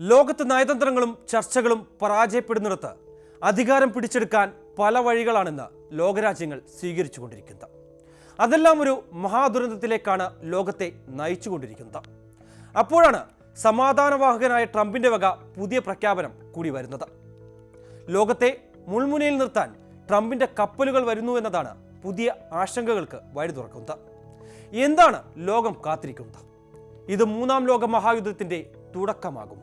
ലോകത്ത് നയതന്ത്രങ്ങളും ചർച്ചകളും പരാജയപ്പെടുന്നിടത്ത് അധികാരം പിടിച്ചെടുക്കാൻ പല വഴികളാണെന്ന് ലോകരാജ്യങ്ങൾ സ്വീകരിച്ചുകൊണ്ടിരിക്കുന്നത്. അതെല്ലാം ഒരു മഹാദുരന്തത്തിലേക്കാണ് ലോകത്തെ നയിച്ചുകൊണ്ടിരിക്കുന്നത്. അപ്പോഴാണ് സമാധാനവാഹകനായ ട്രംപിന്റെ വക പുതിയ പ്രഖ്യാപനം കൂടി വരുന്നത്. ലോകത്തെ മുൾമുനയിൽ നിർത്താൻ ട്രംപിന്റെ കപ്പലുകൾ വരുന്നു എന്നതാണ് പുതിയ ആശങ്കകൾക്ക് വഴി തുറക്കുന്നത്. എന്താണ് ലോകം കാത്തിരിക്കുന്നത്? ഇത് മൂന്നാം ലോക മഹായുദ്ധത്തിന്റെ തുടക്കമാകുമോ?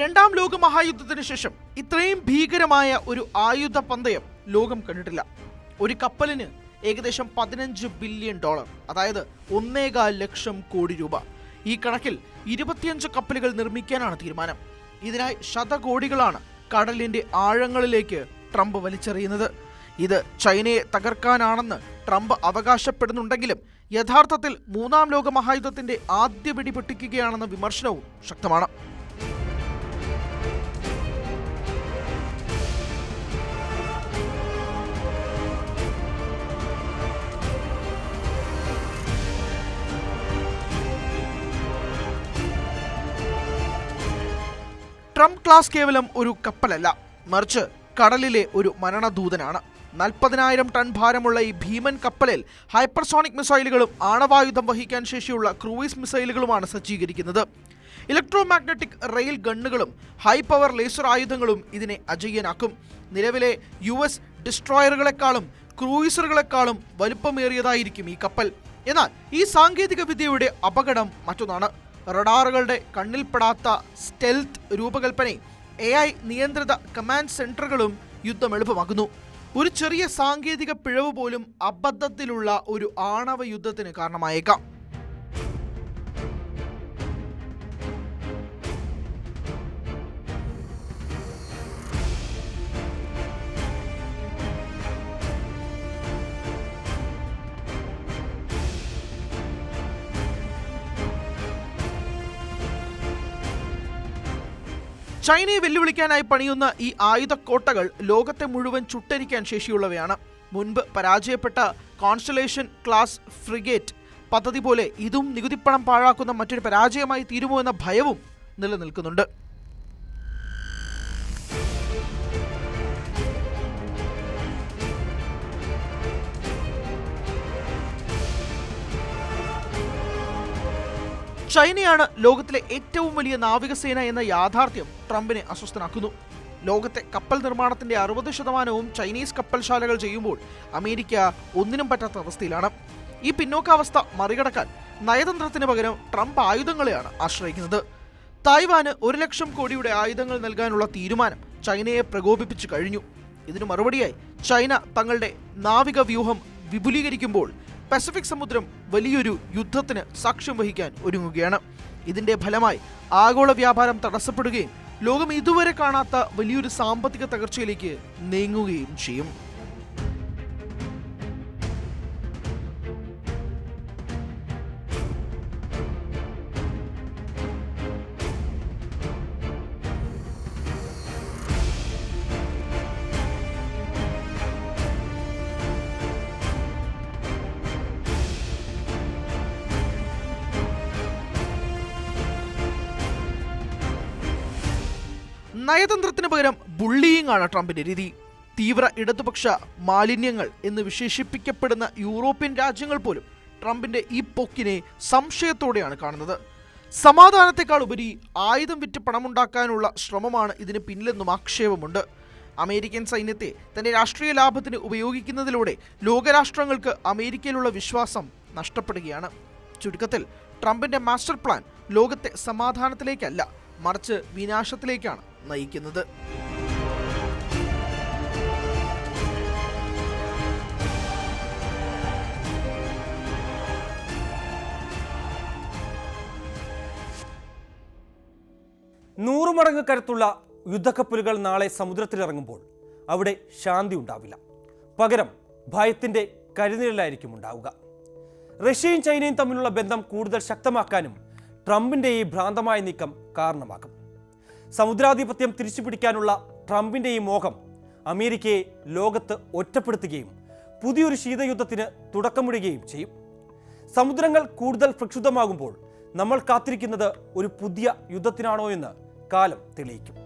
രണ്ടാം ലോക മഹായുദ്ധത്തിന് ശേഷം ഇത്രയും ഭീകരമായ ഒരു ആയുധ പന്തയം ലോകം കണ്ടിട്ടില്ല. ഒരു കപ്പലിന് ഏകദേശം പതിനഞ്ച് ബില്യൺ ഡോളർ അതായത് ഒന്നേകാൽ ലക്ഷം കോടി രൂപ. ഈ കണക്കിൽ ഇരുപത്തിയഞ്ച് കപ്പലുകൾ നിർമ്മിക്കാനാണ് തീരുമാനം. ഇതിനായി ശതകോടികളാണ് കടലിന്റെ ആഴങ്ങളിലേക്ക് ട്രംപ് വലിച്ചെറിയുന്നത്. ഇത് ചൈനയെ തകർക്കാനാണെന്ന് ട്രംപ് അവകാശപ്പെടുന്നുണ്ടെങ്കിലും യഥാർത്ഥത്തിൽ മൂന്നാം ലോക മഹായുദ്ധത്തിന്റെ ആദ്യ പിടി പൊട്ടിക്കുകയാണെന്ന വിമർശനവും ശക്തമാണ്. ട്രംപ് ക്ലാസ് കേവലം ഒരു കപ്പലല്ല. മറിച്ച് കടലിലെ ഒരു മരണദൂതനാണ്. നാൽപ്പതിനായിരം ടൺ ഭാരമുള്ള ഈ ഭീമൻ കപ്പലിൽ ഹൈപ്പർസോണിക് മിസൈലുകളും ആണവായുധം വഹിക്കാൻ ശേഷിയുള്ള ക്രൂയിസ് മിസൈലുകളുമാണ് സജ്ജീകരിക്കുന്നത്. ഇലക്ട്രോ മാഗ്നറ്റിക് റെയിൽ ഗണ്ണുകളും ഹൈ പവർ ലേസർ ആയുധങ്ങളും ഇതിനെ അജയ്യനാക്കും. നിലവിലെ യു എസ് ഡിസ്ട്രോയറുകളെക്കാളും ക്രൂയിസറുകളെക്കാളും വലുപ്പമേറിയതായിരിക്കും ഈ കപ്പൽ. എന്നാൽ ഈ സാങ്കേതിക വിദ്യയുടെ അപകടം മറ്റൊന്നാണ്. റഡാറുകളുടെ കണ്ണിൽപ്പെടാത്ത സ്റ്റെൽത്ത് രൂപകൽപ്പനയും എ ഐ നിയന്ത്രിത കമാൻഡ് സെന്ററുകളും യുദ്ധം എളുപ്പമാക്കുന്നു. ഒരു ചെറിയ സാങ്കേതിക പിഴവ് പോലും അബദ്ധത്തിലുള്ള ഒരു ആണവ യുദ്ധത്തിന് കാരണമായേക്കാം. ചൈനയെ വെല്ലുവിളിക്കാനായി പണിയുന്ന ഈ ആയുധക്കോട്ടകൾ ലോകത്തെ മുഴുവൻ ചുട്ടരിക്കാൻ ശേഷിയുള്ളവയാണ്. മുൻപ് പരാജയപ്പെട്ട കോൺസ്റ്റലേഷൻ ക്ലാസ് ഫ്രിഗേറ്റ് പദ്ധതി പോലെ ഇതും നികുതിപ്പണം പാഴാക്കുന്ന മറ്റൊരു പരാജയമായി തീരുമോ എന്ന ഭയവും നിലനിൽക്കുന്നുണ്ട്. ചൈനയാണ് ലോകത്തിലെ ഏറ്റവും വലിയ നാവികസേന എന്ന യാഥാർത്ഥ്യം ട്രംപിനെ അസ്വസ്ഥനാക്കുന്നു. ലോകത്തെ കപ്പൽ നിർമ്മാണത്തിന്റെ അറുപത് ശതമാനവും ചൈനീസ് കപ്പൽശാലകൾ ചെയ്യുമ്പോൾ അമേരിക്ക ഒന്നിനും പറ്റാത്ത അവസ്ഥയിലാണ്. ഈ പിന്നോക്കാവസ്ഥ മറികടക്കാൻ നയതന്ത്രത്തിന് പകരം ട്രംപ് ആയുധങ്ങളെയാണ് ആശ്രയിക്കുന്നത്. തായ്വാന് ഒരു ലക്ഷം കോടിയുടെ ആയുധങ്ങൾ നൽകാനുള്ള തീരുമാനം ചൈനയെ പ്രകോപിപ്പിച്ചു കഴിഞ്ഞു. ഇതിനു മറുപടിയായി ചൈന തങ്ങളുടെ നാവിക വ്യൂഹം വിപുലീകരിക്കുമ്പോൾ പസഫിക് സമുദ്രം വലിയൊരു യുദ്ധത്തിന് സാക്ഷ്യം വഹിക്കാൻ ഒരുങ്ങുകയാണ്. ഇതിന്റെ ഫലമായി ആഗോള വ്യാപാരം തടസ്സപ്പെടുകയും ലോകം ഇതുവരെ കാണാത്ത വലിയൊരു സാമ്പത്തിക തകർച്ചയിലേക്ക് നീങ്ങുകയും ചെയ്യും. നയതന്ത്രത്തിന് പകരം ബുള്ളിയിങ് ആണ് ട്രംപിന്റെ രീതി. തീവ്ര ഇടതുപക്ഷ മാലിന്യങ്ങൾ എന്ന് വിശേഷിപ്പിക്കപ്പെടുന്ന യൂറോപ്യൻ രാജ്യങ്ങൾ പോലും ട്രംപിന്റെ ഈ പൊക്കിനെ സംശയത്തോടെയാണ് കാണുന്നത്. സമാധാനത്തെക്കാൾ ഉപരി ആയുധം വിറ്റ് പണമുണ്ടാക്കാനുള്ള ശ്രമമാണ് ഇതിന് പിന്നിലെന്നും ആക്ഷേപമുണ്ട്. അമേരിക്കൻ സൈന്യത്തെ തന്റെ രാഷ്ട്രീയ ലാഭത്തിന് ഉപയോഗിക്കുന്നതിലൂടെ ലോകരാഷ്ട്രങ്ങൾക്ക് അമേരിക്കയിലുള്ള വിശ്വാസം നഷ്ടപ്പെടുകയാണ്. ചുരുക്കത്തിൽ ട്രംപിന്റെ മാസ്റ്റർ പ്ലാൻ ലോകത്തെ സമാധാനത്തിലേക്കല്ല മറിച്ച് വിനാശത്തിലേക്കാണ്. നയിക്കുന്നത്. നൂറ് മടങ്ങ് കരുത്തുള്ള യുദ്ധക്കപ്പലുകൾ നാളെ സമുദ്രത്തിലിറങ്ങുമ്പോൾ അവിടെ ശാന്തി ഉണ്ടാവില്ല. പകരം ഭയത്തിന്റെ കരുനിഴലായിരിക്കും ഉണ്ടാവുക. റഷ്യയും ചൈനയും തമ്മിലുള്ള ബന്ധം കൂടുതൽ ശക്തമാക്കാനും ട്രംപിന്റെ ഈ ഭ്രാന്തമായ നീക്കം കാരണമാകും. സമുദ്രാധിപത്യം തിരിച്ചുപിടിക്കാനുള്ള ട്രംപിന്റെ ഈ മോഹം അമേരിക്കയെ ലോകത്ത് ഒറ്റപ്പെടുത്തുകയും പുതിയൊരു ശീതയുദ്ധത്തിന് തുടക്കമിടുകയും ചെയ്യും. സമുദ്രങ്ങൾ കൂടുതൽ പ്രക്ഷുബ്ധമാകുമ്പോൾ നമ്മൾ കാത്തിരിക്കുന്നത് ഒരു പുതിയ യുദ്ധത്തിനാണോ എന്ന് കാലം തെളിയിക്കും.